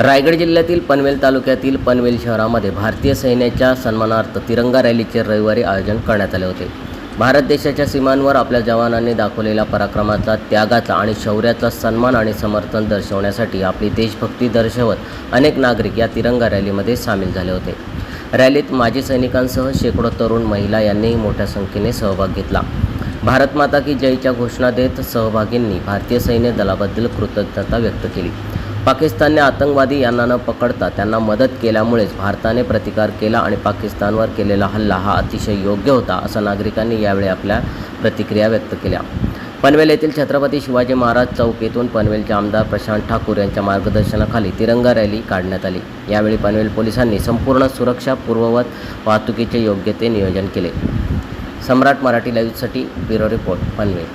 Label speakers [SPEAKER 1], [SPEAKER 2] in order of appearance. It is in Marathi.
[SPEAKER 1] रायगड जिल्ह्यातील पनवेल तालुक्यातील पनवेल शहरामध्ये भारतीय सैन्याच्या सन्मानार्थ तिरंगा रॅलीचे रविवारी आयोजन करण्यात आले होते. भारत देशाच्या सीमांवर आपल्या जवानांनी दाखवलेल्या पराक्रमाचा त्यागाचा आणि शौर्याचा सन्मान आणि समर्थन दर्शवण्यासाठी आपली देशभक्ती दर्शवत अनेक नागरिक या तिरंगा रॅलीमध्ये सामील झाले होते. रॅलीत माजी सैनिकांसह शेकडो तरुण महिला यांनीही मोठ्या संख्येने सहभाग घेतला. भारत माता की जयच्या घोषणा देत सहभागींनी भारतीय सैन्य दलाबद्दल कृतज्ञता व्यक्त केली. पाकिस्तानने आतंकवादी यांना न पकडता त्यांना मदत केल्यामुळेच भारताने प्रतिकार केला आणि पाकिस्तानवर केलेला हल्ला हा अतिशय योग्य होता असं नागरिकांनी यावेळी आपल्या प्रतिक्रिया व्यक्त केल्या. पनवेल येथील छत्रपती शिवाजी महाराज चौक येथून पनवेलचे आमदार प्रशांत ठाकूर यांच्या मार्गदर्शनाखाली तिरंगा रॅली काढण्यात आली. यावेळी पनवेल पोलिसांनी संपूर्ण सुरक्षा पूर्ववत वाहतुकीचे योग्य ते नियोजन केले. सम्राट मराठी लाईव्हसाठी ब्युरो रिपोर्ट पनवेल.